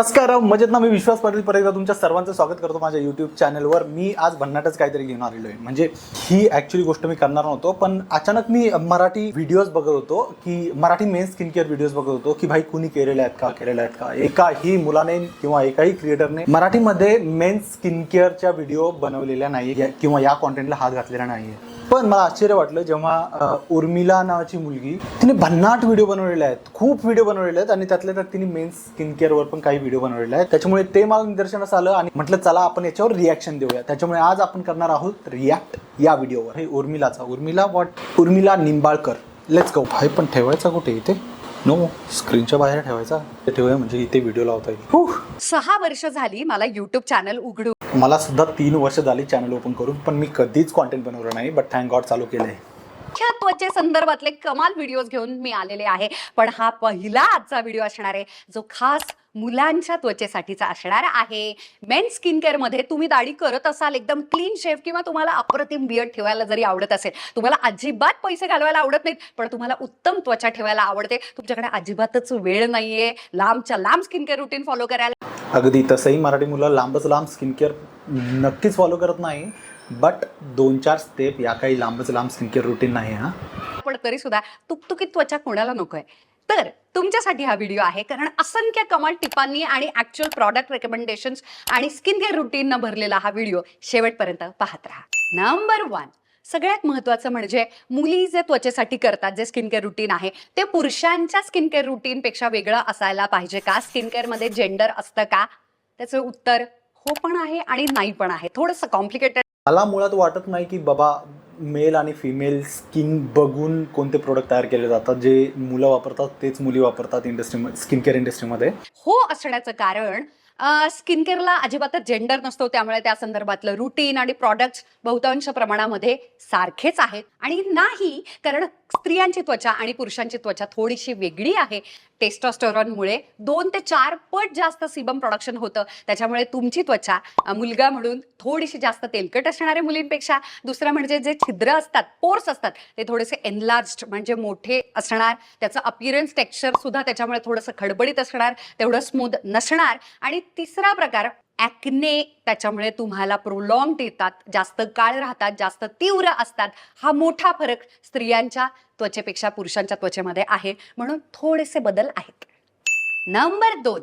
कसं राव? मजेत ना? मी विश्वास पाटील परत तुमच्या सर्वांचं स्वागत करतो माझ्या युट्यूब चॅनलवर मी आज भन्नाटच काहीतरी घेऊन आलेलो आहे म्हणजे ही ॲक्च्युली गोष्ट मी करणार नव्हतो पण अचानक मी मराठी व्हिडिओज बघत होतो की Marathi men skin care videos बघत होतो की भाई कुणी केलेले आहेत का? केलेले आहेत का? एकाही मुलाने किंवा एकाही क्रिएटरने मराठीमध्ये मेन स्किन केअरच्या व्हिडिओ बनवलेल्या नाही किंवा या कॉन्टेंटला हात घातलेला नाही पण मला आश्चर्य वाटलं जेव्हा उर्मिला नावाची मुलगी तिने भन्नाट व्हिडिओ बनवलेले आहेत. खूप व्हिडिओ बनवलेले आहेत आणि त्यातल्या त्यात तिने मेन स्किन केअरवर पण काही व्हिडिओ बनवलेले आहेत. त्याच्यामुळे ते मला निदर्शनास आलं आणि म्हटलं चला आपण याच्यावर रिॲक्शन देऊया. त्याच्यामुळे आज आपण करणार आहोत रिॲक्ट या व्हिडिओवर हे उर्मिलाचा. Urmila what Urmila Nimbalkar. Let's go भाई पण ठेवायचा कुठे इथे? नो स्क्रीनच्या बाहेर ठेवायचा. ते ठेवूया म्हणजे इथे व्हिडिओ लावता येईल. सहा वर्ष झाली मला युट्यूब चॅनल उघडू मला सुद्धा तीन वर्ष झाली चॅनल ओपन करून पण मी कधीच कॉन्टेंट बनवलं नाही बट थँक गॉड चालू केलंय. त्वचे संदर्भातले कमाल व्हिडिओज घेऊन मी आलेले आहे. पण हा पहिला आजचा व्हिडिओ असणार आहे जो खास मुलांच्या त्वचेसाठीचा असणार आहे. मेन स्किन केअरमध्ये तुम्ही दाढी करत असाल एकदम क्लीन शेफ किंवा तुम्हाला अप्रतिम बियड ठेवायला जरी आवडत असेल तुम्हाला अजिबात पैसे घालवायला आवडत नाहीत पण तुम्हाला उत्तम त्वचा ठेवायला आवडते. तुमच्याकडे अजिबातच वेळ नाहीये. लांबच्या लांब स्किन केअर रुटीन फॉलो करायला. अगदी तसंही मराठी मुलं लांबच लांब स्किन केअर नक्कीच फॉलो करत नाही बट दोन चार स्टेप या काही लांबच लांब स्किन केअर रुटीन नाही हा. पण तरी सुद्धा तुकतुकीत त्वचा कोणाला नकोय? तर तुमच्यासाठी हा व्हिडिओ आहे कारण असंख्य कमाल टिपांनी आणि ऍक्च्युअल प्रॉडक्ट रेकमेंडेशन आणि स्किन केअर रुटीननं भरलेला हा व्हिडिओ शेवटपर्यंत पाहत राहा. नंबर वन सगळ्यात महत्वाचं म्हणजे मुली जे त्वचेसाठी करतात जे स्किन केअर रुटीन आहे ते पुरुषांच्या स्किन केअर रुटीनपेक्षा वेगळं असायला पाहिजे का? स्किन केअरमध्ये जेंडर असतं का? त्याचं उत्तर हो पण आहे आणि नाही पण आहे. थोडंसं कॉम्प्लिकेटेड मला मुळात वाटत नाही की बाबा मेल आणि फिमेल स्किन बघून कोणते प्रोडक्ट तयार केले जातात. जे मुलं वापरतात तेच मुली वापरतात इंडस्ट्री स्किन केअर इंडस्ट्रीमध्ये हो असण्याचं कारण स्किन केअरला अजिबातच जेंडर नसतो त्यामुळे त्या संदर्भातलं रुटीन आणि प्रॉडक्ट्स बहुतांश प्रमाणामध्ये सारखेच आहेत. आणि नाही कारण स्त्रियांची त्वचा आणि पुरुषांची त्वचा थोडीशी वेगळी आहे. टेस्टॉस्टेरॉनमुळे दोन ते चार पट जास्त सिबम प्रोडक्शन होतं. त्याच्यामुळे तुमची त्वचा मुलगा म्हणून थोडीशी जास्त तेलकट असणाऱ्या मुलींपेक्षा दुसरं म्हणजे जे छिद्र असतात पोर्स असतात ते थोडेसे एनलार्ज्ड म्हणजे मोठे असणार. त्याचं अपिअरन्स टेक्स्चर सुद्धा त्याच्यामुळे थोडंसं खडबडीत असणार तेवढं स्मूथ नसणार. आणि तिसरा प्रकार ॲक्ने त्याच्यामुळे तुम्हाला प्रोलॉंग येतात जास्त काळ राहतात जास्त तीव्र असतात. हा मोठा फरक स्त्रियांच्या त्वचेपेक्षा पुरुषांच्या त्वचेमध्ये आहे. म्हणून थोडेसे बदल आहेत. नंबर दोन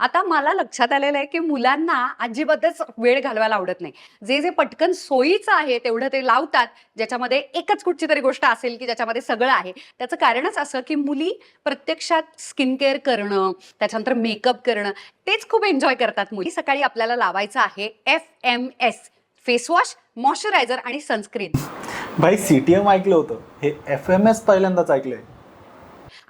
आता मला लक्षात आलेलं आहे की मुलांना अजिबातच वेळ घालवायला आवडत नाही. जे जे पटकन सोयीचं आहे तेवढं ते लावतात ज्याच्यामध्ये एकच कुठची तरी गोष्ट असेल की ज्याच्यामध्ये सगळं आहे. त्याचं कारणच असं की मुली प्रत्यक्षात स्किन केअर करणं त्याच्यानंतर मेकअप करणं तेच खूप एन्जॉय करतात मुली. सकाळी आपल्याला लावायचं आहे F M S facewash moisturiser आणि सनस्क्रीन भाई सी टी एम ऐकलं होतं. हे एफ एम एस पहिल्यांदाच ऐकलंय.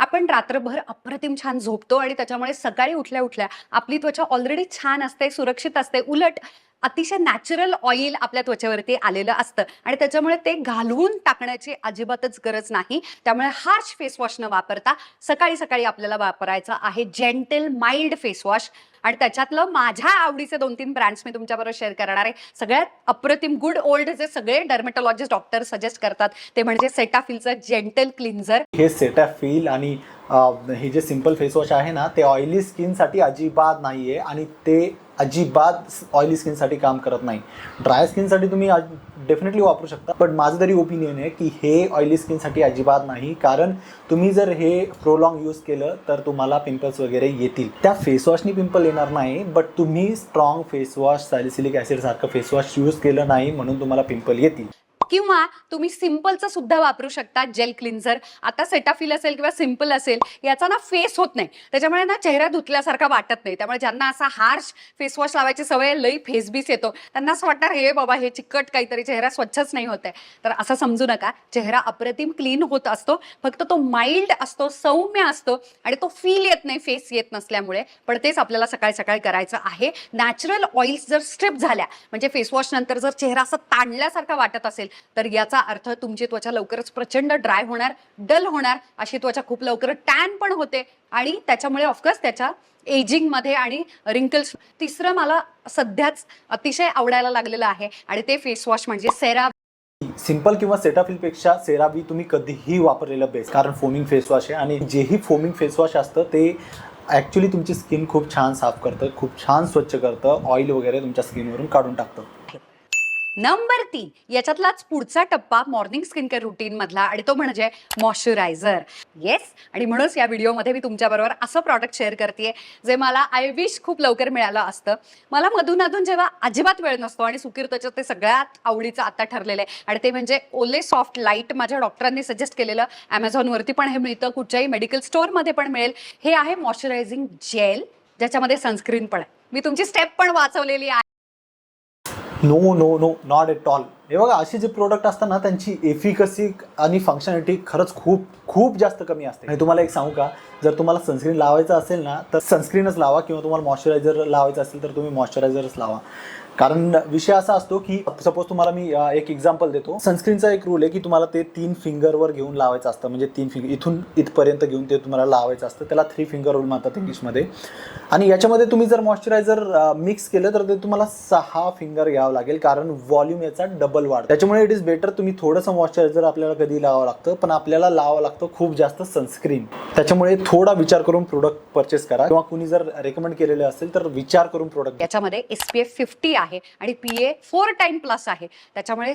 आपण रात्रभर अप्रतिम छान झोपतो आणि त्याच्यामुळे सकाळी उठल्या उठल्या आपली त्वचा ऑलरेडी छान असते सुरक्षित असते. उलट अतिशय नॅचरल ऑइल आपल्या त्वचेवरती आलेलं असतं. आणि त्याच्यामुळे ते घालवून टाकण्याची अजिबातच गरज नाही. त्यामुळे हार्श फेसवॉश न वापरता सकाळी सकाळी आपल्याला वापरायचं आहे जेंटल माइल्ड फेसवॉश आणि त्याच्यातलं माझ्या आवडीचे दोन तीन ब्रँड्स मी तुमच्याबरोबर शेअर करणार आहे. सगळ्यात अप्रतिम गुड ओल्ड जे सगळे डर्मेटॉलॉजिस्ट डॉक्टर सजेस्ट करतात ते म्हणजे सेटाफिलचं जेंटल क्लिन्झर हे सेटाफिल आणि हे जे सिंपल फेसवॉश आहे ना ते ऑइली स्किनसाठी अजिबात नाही आहे आणि ते अजिबात ऑइली स्किनसाठी काम करत नाही. ड्राय स्किनसाठी तुम्ही डेफिनेटली वापरू शकता पण माझं तरी ओपिनियन आहे की हे ऑइली स्किनसाठी अजिबात नाही कारण तुम्ही जर हे प्रोलॉंग यूज केलं तर तुम्हाला पिंपल्स वगैरे येतील. त्या फेसवॉशनी पिंपल येणार नाही बट तुम्ही स्ट्रॉंग फेसवॉश सॅलिसिलिक ॲसिडसारखं फेसवॉश यूज केलं नाही म्हणून तुम्हाला पिंपल येतील. किंवा तुम्ही सिम्पलचा सुद्धा वापरू शकता जेल क्लिन्झर. आता सेटाफिल असेल किंवा सिंपल असेल याचा ना फेस होत नाही. त्याच्यामुळे ना चेहरा धुतल्यासारखा वाटत नाही. त्यामुळे ज्यांना असा हार्श फेसवॉश लावायची सवय लई फेसबीस येतो. त्यांना असं वाटणार हे बाबा हे चिकट काहीतरी चेहरा स्वच्छच नाही होत आहे. तर असं समजू नका. चेहरा अप्रतिम क्लीन होत असतो. फक्त तो माइल्ड असतो सौम्य असतो आणि तो फील येत नाही फेस येत नसल्यामुळे. पण तेच आपल्याला सकाळी सकाळी करायचं आहे. नॅचरल ऑइल्स जर स्ट्रिप झाल्या म्हणजे फेसवॉश नंतर जर चेहरा असा ताणल्यासारखा वाटत असेल तर याचा अर्थ तुमची त्वचा लवकरच प्रचंड ड्राय होणार डल होणार. अशी त्वचा खूप लवकर टॅन पण होते. आणि त्याच्यामुळे ऑफकोर्स त्याच्या एजिंगमध्ये आणि रिंकल्स तिसरं मला सध्याच अतिशय आवडायला लागलेलं आहे. आणि ते फेसवॉश म्हणजे सेरा सिंपल किंवा सेटाफिलपेक्षा सेराबी तुम्ही कधीही वापरलेलं बेस्ट कारण फोमिंग फेसवॉश आहे. आणि जेही फोमिंग फेसवॉश असतं ते ॲक्च्युली तुमची स्किन खूप छान साफ करतं खूप छान स्वच्छ करतं ऑइल वगैरे तुमच्या स्किनवरून काढून टाकतं. नंबर तीन याच्यातलाच पुढचा टप्पा मॉर्निंग स्किन केअर रुटीन मधला आणि तो म्हणजे मॉइश्चरायझर येस आणि म्हणूनच या व्हिडिओमध्ये मी तुमच्याबरोबर असं प्रॉडक्ट शेअर करते जे मला आय विश खूप लवकर मिळालं असतं. मला मधून अधून जेव्हा अजिबात वेळ नसतो आणि सुकीर त्याच्यात ते सगळ्यात आवडीचं आता ठरलेलं आहे. आणि ते म्हणजे ओले सॉफ्ट लाइट माझ्या डॉक्टरांनी सजेस्ट केलेलं. ॲमेझॉनवरती पण हे मिळतं कुठच्याही मेडिकल स्टोअरमध्ये पण मिळेल. हे आहे मॉइश्चरायझिंग जेल ज्याच्यामध्ये सनस्क्रीन पण आहे. मी तुमची स्टेप पण वाचवलेली आहे. No no no not at all हे बघा असे जे प्रोडक्ट असतात ना त्यांची एफिकसी आणि फंक्शनॅलिटी खरंच खूप खूप जास्त कमी असते. आणि तुम्हाला एक सांगू का? जर तुम्हाला सनस्क्रीन लावायचं असेल ना तर सनस्क्रीनच लावा किंवा तुम्हाला मॉइश्चरायझर लावायचं असेल तर तुम्ही मॉइश्चरायझरच लावा. कारण विषय असा असतो की सपोज तुम्हाला मी एक एक्झाम्पल देतो. सनस्क्रीनचा एक रूल आहे की तुम्हाला ते तीन फिंगरवर घेऊन लावायचं असतं. म्हणजे तीन फिंगर इथून इथपर्यंत घेऊन ते तुम्हाला लावायचं असतं. त्याला थ्री फिंगर रूल म्हणतात इंग्लिशमध्ये. आणि याच्यामध्ये तुम्ही जर मॉइश्चरायझर मिक्स केलं तर ते तुम्हाला सहा फिंगर घ्यावं लागेल. कारण व्हॉल्यूम याचा डबल वाढ त्याच्यामुळे इट इज बेटर तुम्ही थोडंसं मॉइश्चरायझर आपल्याला कधी लावावं लागतं पण आपल्याला लावावं लागतं खूप जास्त सनस्क्रीन त्याच्यामुळे थोडा विचार करून प्रोडक्ट परचेस करा. किंवा कुणी जर रेकमेंड केलेले असेल तर विचार करून प्रोडक्ट याच्यामध्ये एसपीएफ फिफ्टी आहे. आणि P A four time plus आहे. त्याच्यामुळे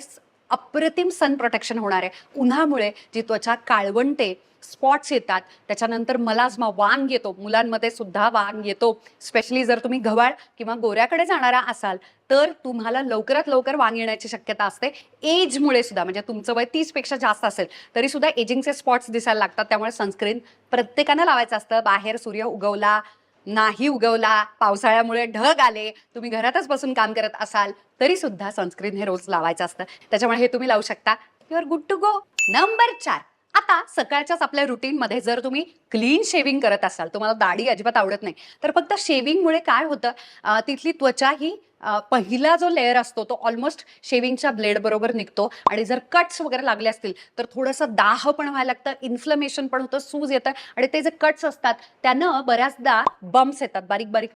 अप्रतिम सन प्रोटेक्शन होणार आहे. उन्हामुळे जी त्वचा काळवंटे स्पॉट्स येतात त्याच्यानंतर मलाजमा वांग येतो. मुलांमध्ये सुद्धा वांग येतो. स्पेशली जर तुम्ही गव्हाळ किंवा गोऱ्याकडे जाणारा असाल तर तुम्हाला लवकरात लवकर वांग येण्याची शक्यता असते. एजमुळे सुद्धा म्हणजे तुमचं वय तीसपेक्षा जास्त असेल तरी सुद्धा एजिंगचे स्पॉट्स दिसायला लागतात. त्यामुळे सनस्क्रीन प्रत्येकानं लावायचं असतं. बाहेर सूर्य उगवला नाही उगवला. पावसाळ्यामुळे ढग आले. तुम्ही घरातच बसून काम करत असाल तरी सुद्धा सनस्क्रीन हे रोज लावायचं असतं. त्याच्यामुळे हे तुम्ही लावू शकता. Your good to go number चार. आता सकाळच्याच आपल्या रुटीनमध्ये जर तुम्ही क्लीन शेविंग करत असाल तुम्हाला दाढी अजिबात आवडत नाही तर फक्त शेविंगमुळे काय होतं? तिथली त्वचा ही पहिला जो लेअर असतो तो ऑलमोस्ट शेविंगच्या ब्लेड बरोबर निघतो. आणि जर कट्स वगैरे लागले असतील तर थोडंसं दाह पण व्हायला लागतं इन्फ्लमेशन पण होतं सूज येतं. आणि ते जे कट्स असतात त्यानं बऱ्याचदा बम्प्स येतात बारीक बारीक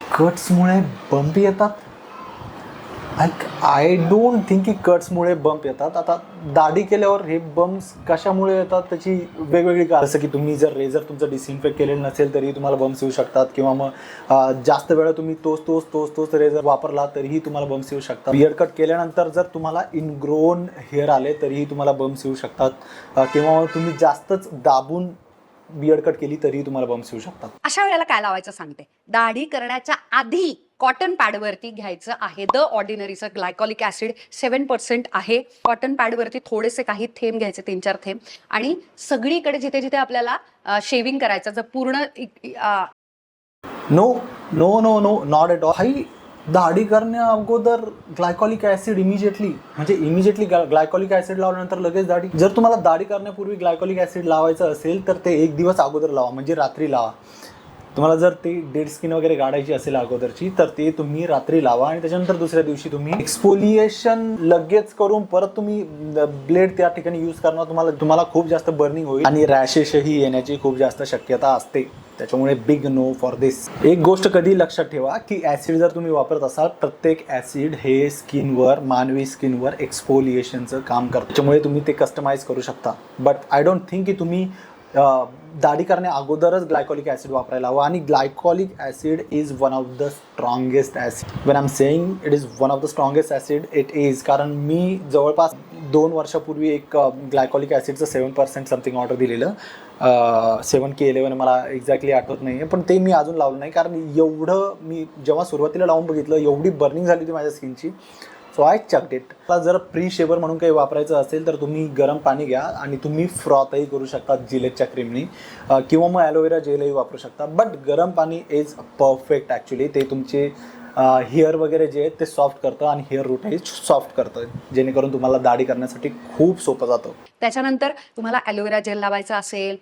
कट्समुळे बंप येतात आय डोंट थिंक की कट्समुळे बंप येतात. आता दाढी केल्यावर हे बम्प्स कशामुळे येतात त्याची वेगवेगळी कारण. जसं की तुम्ही जर रेझर तुमचं डिसइन्फेक्ट केलेलं नसेल तरी तुम्हाला बम्प्स येऊ शकतात किंवा मग जास्त वेळा तुम्ही तोच तोच तोच तोच रेझर वापरला तरीही तुम्हाला बम्प्स येऊ शकतात. बियर्ड कट केल्यानंतर जर तुम्हाला इनग्रोन हेअर आले तरीही तुम्हाला बम्प्स येऊ शकतात. किंवा मग तुम्ही जास्तच दाबून बियर्ड कट केली तरीही तुम्हाला बम्प्स येऊ शकतात. अशा वेळेला काय लावायचं सांगते? दाढी करण्याच्या आधी कॉटन पॅडवरती घ्यायचं आहे. द ऑर्डिनरीचं ग्लायकॉलिक ऍसिड सेवन पर्सेंट आहे. कॉटन पॅडवरती थोडेसे काही थेंब घ्यायचे तीन चार थेंब. आणि सगळीकडे जिथे जिथे आपल्याला शेविंग करायचं जर पूर्ण no no no no not at all हाई दाढी करण्या अगोदर ग्लायकॉलिक ॲसिड इमिजिएटली म्हणजे इमिजिएटली ग्लायकॉलिक ॲसिड लावल्यानंतर लगेच दाढी. जर तुम्हाला दाढी करण्यापूर्वी ग्लायकॉलिक ॲसिड लावायचं असेल तर ते एक दिवस अगोदर लावा म्हणजे रात्री लावा. तुम्हाला जर ती डेड स्किन वगैरे काढायची असेल अगोदरची तर ते तुम्ही रात्री लावा आणि त्याच्यानंतर दुसऱ्या दिवशी तुम्ही एक्सपोलिएशन लगेच करून परत तुम्ही ब्लेड त्या ठिकाणी यूज करणार. तुम्हाला तुम्हाला खूप जास्त बर्निंग होईल आणि रॅशेसही येण्याची खूप जास्त शक्यता असते. त्याच्यामुळे बिग नो फॉर दिस एक गोष्ट कधी लक्षात ठेवा की ॲसिड जर तुम्ही वापरत असाल प्रत्येक ॲसिड हे स्किनवर मानवी स्किनवर एक्सपोलिएशनचं काम करतं. त्याच्यामुळे तुम्ही ते कस्टमाइज करू शकता. बट आय डोंट थिंक की तुम्ही दाढी करण्या अगोदरच ग्लायकॉलिक ॲसिड वापरायला हवं आणि glycolic acid is one of the strongest acid when I am saying it is one of the strongest acid it is कारण मी जवळपास दोन वर्षापूर्वी एक ग्लायकॉलिक ॲसिडचं सेवन पर्सेंट समथिंग ऑर्डर दिलेलं. सेवन के इलेवन मला एक्झॅक्टली आठवत नाही आहे पण ते मी अजून लावलं नाही. कारण एवढं मी जेव्हा सुरुवातीला लावून बघितलं एवढी बर्निंग झाली होती माझ्या स्किनची सो आय चक इट जर प्री शेवर म्हणून काही वापरायचं असेल तर तुम्ही गरम पाणी घ्या आणि तुम्ही फ्रॉथही करू शकता जिलेटच्या क्रीमनी किंवा मग ॲलोवेरा जेलही वापरू शकता. बट गरम पाणी इज परफेक्ट ॲक्च्युली ते तुमचे हेअर वगैरे जे आहेत ते सॉफ्ट करतं आणि हेअर रूटही सॉफ्ट करतं जेणेकरून तुम्हाला दाढी करण्यासाठी खूप सोपं जातं. त्याच्यानंतर तुम्हाला ॲलोवेरा जेल लावायचा असेल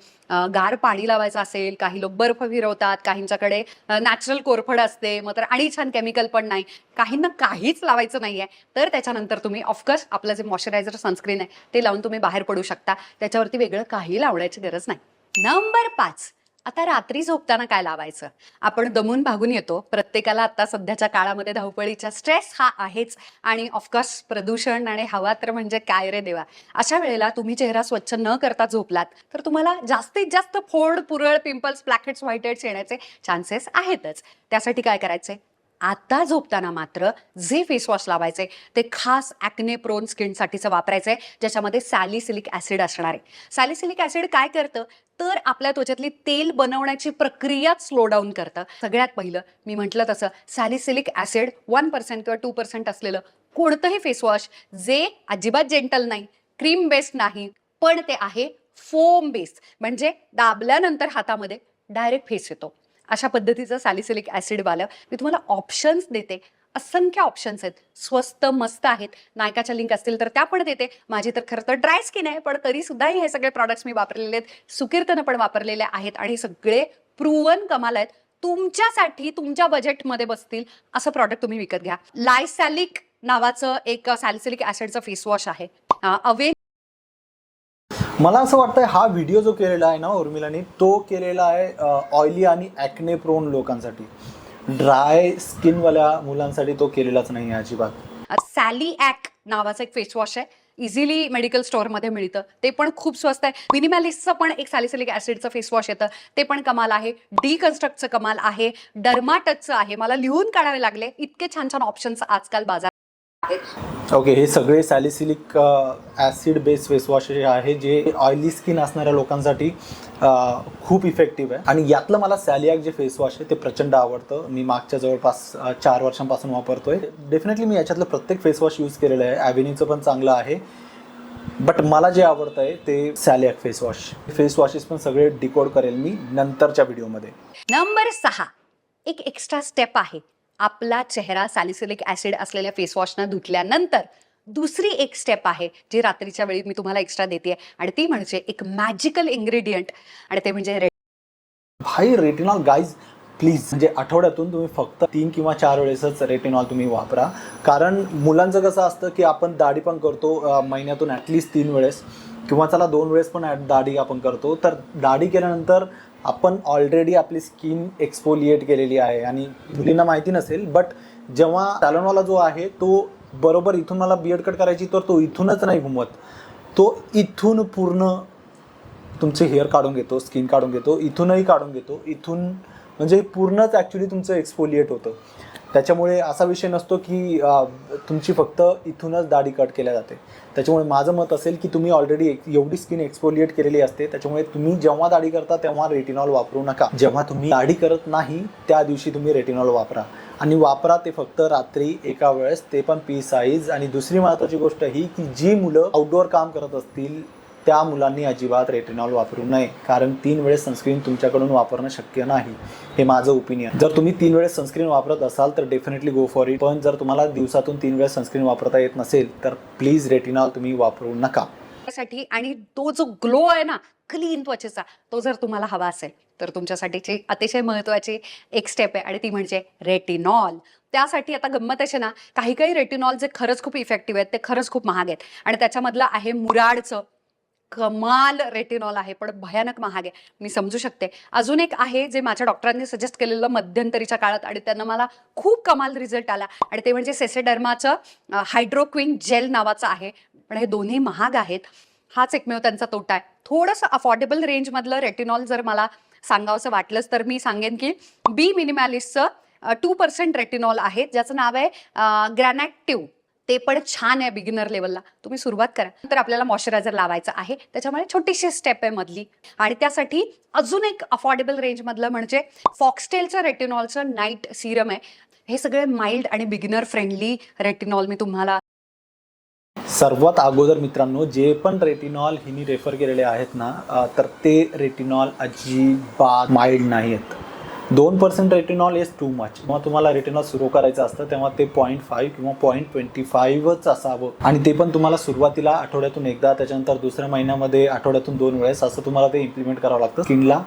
गार पाणी लावायचं असेल काही लोक बर्फ फिरवतात काहींच्याकडे नॅचरल कोरफड असते मग तर आणि छान केमिकल पण नाही. काहींना काहीच लावायचं नाही आहे तर त्याच्यानंतर तुम्ही ऑफकोर्स आपलं जे मॉइश्चरायझर सनस्क्रीन आहे ते लावून तुम्ही बाहेर पडू शकता. त्याच्यावरती वेगळं काही लावण्याची गरज नाही. नंबर पाच. आता रात्री झोपताना काय लावायचं? आपण दमून भागून येतो. प्रत्येकाला आता सध्याच्या काळामध्ये धावपळीचा स्ट्रेस हा आहेच. आणि ऑफकोर्स प्रदूषण आणि हवा तर म्हणजे काय रे देवा? अशा वेळेला तुम्ही चेहरा स्वच्छ न करता झोपलात तर तुम्हाला जास्तीत जास्त फोड पुरळ पिंपल्स ब्लॅकेट्स व्हाईट हेड्स येण्याचे चान्सेस आहेतच. त्यासाठी काय करायचे आता झोपताना मात्र जे फेस वॉश लावायचे ते खास ॲक्ने प्रोन स्किनसाठीचं वापरायचं आहे ज्याच्यामध्ये सॅलिसिलिक ॲसिड असणार आहे. सॅलिसिलिक ॲसिड काय करतं? तर आपल्या त्वचेतली तेल बनवण्याची प्रक्रियाच स्लो डाऊन करतं. सगळ्यात पहिलं मी म्हटलं तसं सॅलिसिलिक ॲसिड वन पर्सेंट किंवा टू पर्सेंट असलेलं कोणतंही फेसवॉश जे अजिबात जेंटल नाही क्रीम बेस्ड नाही पण ते आहे फोम बेस्ड म्हणजे दाबल्यानंतर हातामध्ये डायरेक्ट फेस येतो. अशा पद्धतीचं सॅलिसिलिक ॲसिडवालं मी तुम्हाला ऑप्शन्स देते. असंख्य ऑप्शन्स आहेत. स्वस्त मस्त आहेत. नायकाच्या लिंक असतील तर त्या पण देते. माझी तर खरं तर ड्राय स्किन आहे पण तरीसुद्धाही हे सगळे प्रॉडक्ट्स मी वापरलेले आहेत. सुकीर्तनं पण वापरलेले आहेत आणि हे सगळे प्रूवन कमाल आहेत. तुमच्यासाठी तुमच्या बजेटमध्ये बसतील असं प्रॉडक्ट तुम्ही विकत घ्या. लायसॅलिक नावाचं एक सॅलिसिलिक ॲसिडचं फेस वॉश आहे. अवे मला असं वाटतंय हा व्हिडिओ जो केलेला आहे ना उर्मिलानी तो केलेला आहे ऑइली आणि ॲक्ने प्रोन लोकांसाठी. ड्राय स्किनवाल्या मुलांसाठी तो केलेलाच नाही आहे अजिबात. सॅली ॲक नावाचं एक फेस वॉश आहे. इझिली मेडिकल स्टोअरमध्ये मिळतं. ते पण खूप स्वस्त आहे. मिनिमॅलिस्टचं पण एक सॅलिसिलिक ॲसिडचं फेस वॉश येतं. ते पण कमाल आहे. डी कन्स्ट्रक्टचं कमाल आहे. डर्माटचचं आहे. मला लिहून काढावे लागले. इतके छान छान ऑप्शन्स आजकाल बाजार आहेत ओके हे सगळे सॅलिसिलिक ॲसिड बेस फेसवॉश जे आहे जे ऑइली स्किन असणाऱ्या लोकांसाठी खूप इफेक्टिव्ह आहे. आणि यातलं मला सॅलियाक जे फेस वॉश आहे ते प्रचंड आवडतं. मी मागच्या जवळपास चार वर्षांपासून वापरतोय. डेफिनेटली मी याच्यातलं प्रत्येक फेस वॉश यूज केलेलं आहे. ॲव्हेन्यूचं पण चांगलं आहे. बट मला जे आवडतं आहे ते सॅलियाक फेस वॉश फेस वॉशेस पण सगळे डिकोड करेल मी नंतरच्या व्हिडिओमध्ये नंबर सहा. एक एक्स्ट्रा स्टेप आहे. आपला चेहरा सॅलिसिलिक ॲसिड असलेल्या फेसवॉशनं धुतल्यानंतर दुसरी एक स्टेप आहे जी रात्रीच्या वेळी मी तुम्हाला एक्स्ट्रा देते आणि ती म्हणजे एक मॅजिकल इन्ग्रेडियंट आणि ते म्हणजे red भाई रेटिनॉल गाईज प्लीज म्हणजे आठवड्यातून तुम्ही फक्त तीन किंवा चार वेळेसच रेटिनॉल तुम्ही वापरा. कारण मुलांचं कसं असतं की आपण दाढी पण करतो महिन्यातून ॲटलिस्ट तीन वेळेस. किंवा चला दोन वेळेस पण दाढी आपण करतो. तर दाढी केल्यानंतर आपण ऑलरेडी आपली स्किन एक्सपोलिएट केलेली आहे आणि मुलींना माहिती नसेल बट जेव्हा सॅलॉनवाला जो आहे तो बरोबर इथून मला बियड कट करायची तर तो इथूनच नाही घुमत. तो इथून पूर्ण तुमचे हेअर काढून घेतो स्किन काढून घेतो इथूनही काढून घेतो इथून म्हणजे पूर्णच ॲक्च्युली तुमचं एक्सपोलिएट होतं. त्याच्यामुळे असा विषय नसतो की तुमची फक्त इथूनच दाढी कट केल्या जाते. त्याच्यामुळे माझं मत असेल की तुम्ही ऑलरेडी एवढी स्किन एक्सपोलिएट केलेली असते. त्याच्यामुळे तुम्ही जेव्हा दाढी करता तेव्हा रेटिनॉल वापरू नका. जेव्हा तुम्ही दाढी करत नाही त्या दिवशी तुम्ही रेटिनॉल वापरा. आणि वापरा ते फक्त रात्री एका वेळेस ते पण पी साईज आणि दुसरी महत्त्वाची गोष्ट ही की जी मुलं आउटडोअर काम करत असतील त्या मुलांनी अजिबात रेटिनॉल वापरू नये. कारण तीन वेळेस सनस्क्रीन तुमच्याकडून वापरणं शक्य नाही. हे माझं ओपिनियन जर तुम्ही तीन वेळेस सनस्क्रीन वापरत असाल तर डेफिनेटली गो फॉर इट पण जर तुम्हाला दिवसातून तीन वेळेस सनस्क्रीन वापरता येत नसेल तर प्लीज रेटिनॉल तुम्ही वापरू नका. साठी आणि तो जो ग्लो आहे ना क्लीन त्वचेचा तो जर तुम्हाला हवा असेल तर तुमच्यासाठीची अतिशय महत्वाची एक स्टेप आहे आणि ती म्हणजे रेटिनॉल त्यासाठी आता गंमत असे ना काही काही रेटिनॉल जे खरंच खूप इफेक्टिव्ह आहेत ते खरंच खूप महाग आहेत. आणि त्याच्यामधलं आहे मुराडचं. कमाल रेटिनॉल आहे पण भयानक महाग आहे. मी समजू शकते. अजून एक आहे जे माझ्या डॉक्टरांनी सजेस्ट केलेलं मध्यंतरीच्या काळात आणि त्यांना मला खूप कमाल रिझल्ट आला. आणि ते म्हणजे सेसेडर्माचं हायड्रोक्विन जेल नावाचं आहे. पण हे दोन्ही महाग आहेत. हाच एकमेव त्यांचा तोटा आहे. थोडंसं अफोर्डेबल रेंजमधलं रेटिनॉल जर मला सांगावंसं वाटलंच तर मी सांगेन की बी मिनिमॅलिस्टचं टू पर्सेंट रेटिनॉल आहे. ज्याचं नाव आहे ग्रॅनॅक्टिव्ह ते पण छान आहे बिगिनर लेवलला तुम्ही सुरुवात करा. तर आपल्याला मॉइश्चरायझर लावायचं आहे. त्याच्यामुळे छोटीशी स्टेप आहे मधली. आणि त्यासाठी अजून एक अफोर्डेबल रेंजमधलं म्हणजे फॉक्सटेलचं रेटिनॉलचं नाईट सिरम आहे. हे सगळे माइल्ड आणि बिगिनर फ्रेंडली रेटिनॉल मी तुम्हाला सर्वात अगोदर मित्रांनो जे पण रेटिनॉल हिनी रेफर केलेले आहेत ना तर ते रेटिनॉल अजिबात माइल्ड नाही आहेत दोन percent retinol is too much जेव्हा तुम्हाला रेटिनॉल सुरू करायचं असतं तेव्हा ते पॉईंट फाईव्ह किंवा पॉईंट ट्वेंटी फाईव्हच असावं. आणि ते पण तुम्हाला सुरुवातीला आठवड्यातून एकदा त्याच्यानंतर दुसऱ्या महिन्यामध्ये आठवड्यातून दोन वेळेस असं तुम्हाला ते इम्प्लिमेंट करावं लागतं. स्किनला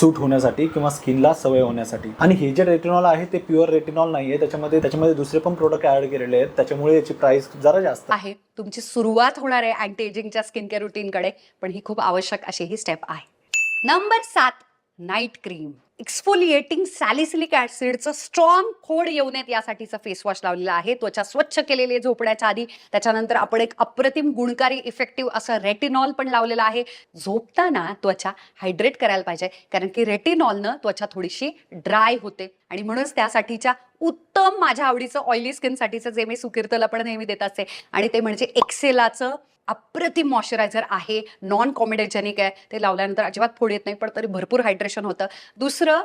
सूट होण्यासाठी किंवा स्किनला सवय होण्यासाठी. आणि हे जे रेटिनॉल आहे ते प्युअर रेटिनॉल नाही आहे त्याच्यामध्ये त्याच्यामध्ये दुसरे पण प्रोडक्ट ॲड केलेले आहेत. त्याच्यामुळे याची प्राइस जरा जास्त. आहे. तुमची सुरुवात होणार आहे अँटी एजिंगच्या स्किन केअर रुटीनकडे पण ही खूप आवश्यक अशी ही स्टेप आहे. नंबर सात नाईट क्रीम एक्सफोलिएटिंग सॅलिसिलिक ऍसिडचं स्ट्रॉंग खोड येऊ नयेत यासाठीचं फेस वॉश लावलेलं आहे. त्वचा स्वच्छ केलेली आहे झोपण्याच्या आधी. त्याच्यानंतर आपण एक अप्रतिम गुणकारी इफेक्टिव्ह असं रेटिनॉल पण लावलेलं आहे. झोपताना त्वचा हायड्रेट करायला पाहिजे. कारण की रेटिनॉलनं त्वचा थोडीशी ड्राय होते. आणि म्हणूनच त्यासाठीच्या उत्तम माझ्या आवडीचं ऑइली स्किनसाठीचं जे मी सुकीर्तला पण नेहमी देत असते. आणि ते म्हणजे एक्सेलाचं अप्रतिम मॉइश्चरायझर आहे नॉन कॉमेडेजेनिक आहे. ते लावल्यानंतर अजिबात फोड येत नाही पण तरी भरपूर हायड्रेशन होतं. दुसरं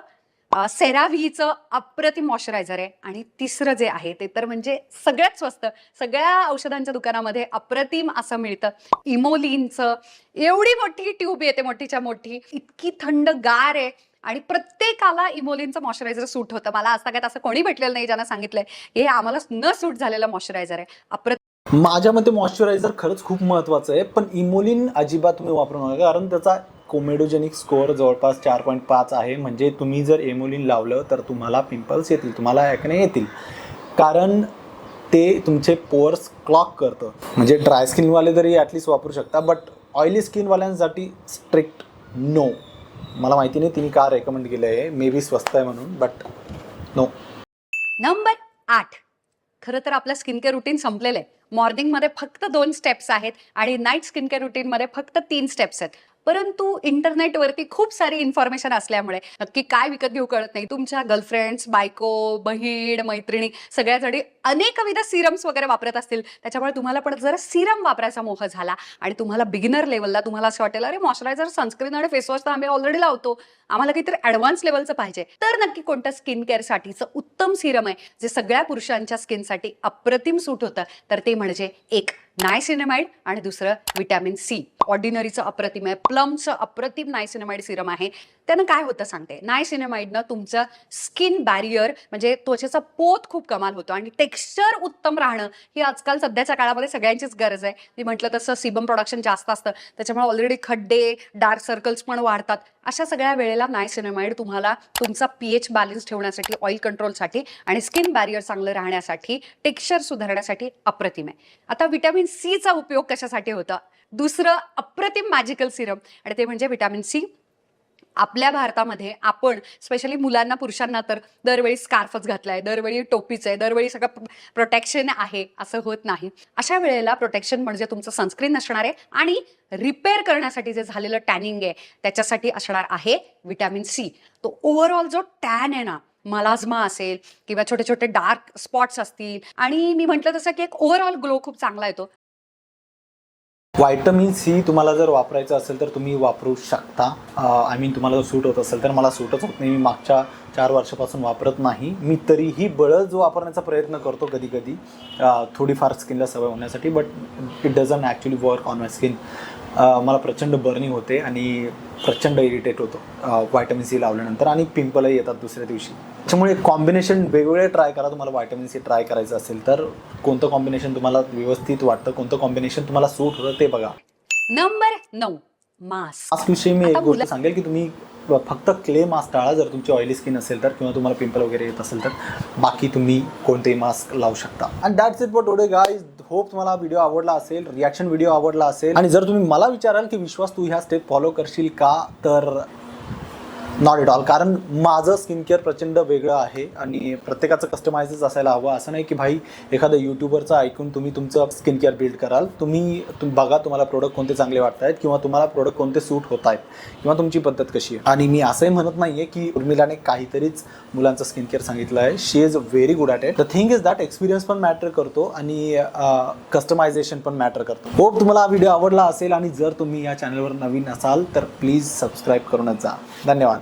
सेराव्हीचं अप्रतिम मॉइश्चरायझर आहे. आणि तिसरं जे आहे ते तर म्हणजे सगळ्यात स्वस्त. सगळ्या औषधांच्या दुकानामध्ये अप्रतिम असं मिळतं. इमोलिनचं एवढी मोठी ट्यूब येते मोठीच्या मोठी. इतकी थंड गार आहे. आणि प्रत्येकाला इमोलिनचं मॉइश्चरायझर सूट होतं. मला आज सगळ्यात असं कोणी भेटलेलं नाही ज्यांना सांगितलंय हे आम्हाला न सूट झालेलं मॉइश्चरायझर आहे. अप्रतिम माझ्या मते मॉइश्चरायझर खरंच खूप महत्त्वाचं आहे पण इमोलिन अजिबात तुम्ही वापरू नका कारण त्याचा कोमेडोजेनिक स्कोअर जवळपास चार पॉईंट पाच आहे. म्हणजे तुम्ही जर एमोलिन लावलं तर तुम्हाला पिंपल्स येतील तुम्हाला ॲकने येतील. कारण ते तुमचे पोअर्स क्लॉक करतं. म्हणजे ड्राय स्किनवाले तरी ॲटलिस्ट वापरू शकता बट ऑइली स्किनवाल्यांसाठी स्ट्रिक्ट नो मला माहिती नाही तिने का रेकमेंड केलं आहे मे बी स्वस्त आहे म्हणून बट नो नंबर आठ. खरं तर आपलं स्किन केअर रुटीन संपलेलं आहे. मॉर्निंगमध्ये फक्त दोन स्टेप्स आहेत आणि नाईट स्किन केअर रुटीनमध्ये फक्त तीन स्टेप्स आहेत. परंतु इंटरनेटवरती खूप सारी इन्फॉर्मेशन असल्यामुळे नक्की काय विकत घेऊ कळत नाही. तुमच्या गर्लफ्रेंड्स बायको बहीण मैत्रिणी सगळ्यासाठी अनेकविध सिरम्स वगैरे वापरत असतील. त्याच्यामुळे तुम्हाला पण जरा सिरम वापरायचा मोह झाला आणि तुम्हाला बिगिनर लेवलला तुम्हाला असं वाटेल अरे मॉइश्चरायझर सनस्क्रीन आणि फेसवॉश तर आम्ही ऑलरेडी लावतो. आम्हाला काहीतरी ॲडव्हान्स लेवलचं पाहिजे. तर नक्की कोणतं स्किन केअरसाठीचं उत्तम सिरम आहे जे सगळ्या पुरुषांच्या स्किनसाठी अप्रतिम सूट होतं तर ते म्हणजे एक नायसिनेमाइड आणि दुसरं विटॅमिन सी ऑर्डिनरीचं अप्रतिम आहे. प्लमचं अप्रतिम नायसिनेमाइड सिरम आहे. त्यानं काय होतं सांगते? नायसिनेमाइडनं तुमचं स्किन बॅरियर म्हणजे त्वचेचा पोत खूप कमाल होतो आणि टेक्स्चर उत्तम राहणं ही आजकाल सध्याच्या काळामध्ये सगळ्यांचीच गरज आहे. मी म्हटलं तसं सिबम प्रोडक्शन जास्त असतं. त्याच्यामुळे ऑलरेडी खड्डे डार्क सर्कल्स पण वाढतात. अशा सगळ्या वेळेला नायसिनेमाइड तुम्हाला तुमचा पीएच बॅलन्स ठेवण्यासाठी ऑइल कंट्रोलसाठी आणि स्किन बॅरियर चांगलं राहण्यासाठी टेक्स्चर सुधारण्यासाठी अप्रतिम आहे. आता विटॅमिन सीचा उपयोग कशासाठी होता? दुसरं अप्रतिम मॅजिकल सिरम आणि ते म्हणजे विटॅमिन सी आपल्या भारतामध्ये आपण स्पेशली मुलांना पुरुषांना तर दरवेळी स्कार्फच घातलाय दरवेळी टोपीच आहे दरवेळी सगळं प्रोटेक्शन आहे असं होत नाही. अशा वेळेला प्रोटेक्शन म्हणजे तुमचं सनस्क्रीन असणार आहे आणि रिपेअर करण्यासाठी जे झालेलं टॅनिंग आहे त्याच्यासाठी असणार आहे विटॅमिन सी तो ओव्हरऑल जो टॅन आहे ना मलाजमा असेल किंवा छोटे छोटे डार्क स्पॉट्स असतील. आणि मी म्हटलं तसं की एक ओव्हरऑल ग्लो खूप चांगला येतो. व्हायटमिन सी तुम्हाला जर वापरायचं असेल तर तुम्ही वापरू शकता. आय मीन तुम्हाला जर सूट होत असेल तर मला सूटच होत नाही. मी मागच्या चार वर्षापासून वापरत नाही. मी तरीही बळच वापरण्याचा प्रयत्न करतो कधी कधी थोडीफार स्किनला सवय होण्यासाठी but it doesn't actually work on my skin मला प्रचंड बर्निंग होते आणि प्रचंड इरिटेट होतो. व्हायटमिन सी लावल्यानंतर आणि पिंपलही येतात दुसऱ्या दिवशी. त्याच्यामुळे कॉम्बिनेशन वेगवेगळे ट्राय करा. तुम्हाला व्हायटमिन सी ट्राय करायचं असेल तर कोणतं कॉम्बिनेशन तुम्हाला व्यवस्थित वाटतं कोणतं कॉम्बिनेशन तुम्हाला सूट होतं ते बघा. नंबर नऊ मास्क मास्क विषयी मी एक गोष्ट सांगेल की तुम्ही फक्त क्ले मास्क टाळा. जर तुमची ऑइली स्किन असेल तर किंवा तुम्हाला पिंपल वगैरे येत असेल तर. बाकी तुम्ही कोणतेही मास्क लावू शकता. And that's it for today guys hope तुम्हाला व्हिडिओ आवडला असेल रिॲक्शन व्हिडिओ आवडला असेल. आणि जर तुम्ही मला विचाराल की विश्वास तू ह्या स्टेप फॉलो करशील का तर नॉट इट ऑल कारण माझं स्किन केअर प्रचंड वेगळं आहे आणि प्रत्येकाचं कस्टमायझच असायला हवं. असं नाही की भाई एखादं यूट्यूबरचं ऐकून तुम्ही तुमचं स्किन केअर बिल्ड कराल. तुम्ही तुम बघा तुम्हाला प्रोडक्ट कोणते चांगले वाटत आहेत किंवा तुम्हाला प्रोडक्ट कोणते सूट होत आहेत किंवा तुमची पद्धत कशी आहे. आणि मी असंही म्हणत नाही आहे की उर्मिलाने काहीतरीच मुलांचं स्किन केअर सांगितलं आहे. She is very good at it the thing is that experience पण मॅटर करतो आणि कस्टमायझेशन पण मॅटर करतो. होप तुम्हाला हा व्हिडिओ आवडला असेल आणि जर तुम्ही या चॅनलवर नवीन असाल तर प्लीज सबस्क्राईब करूनच जा. धन्यवाद.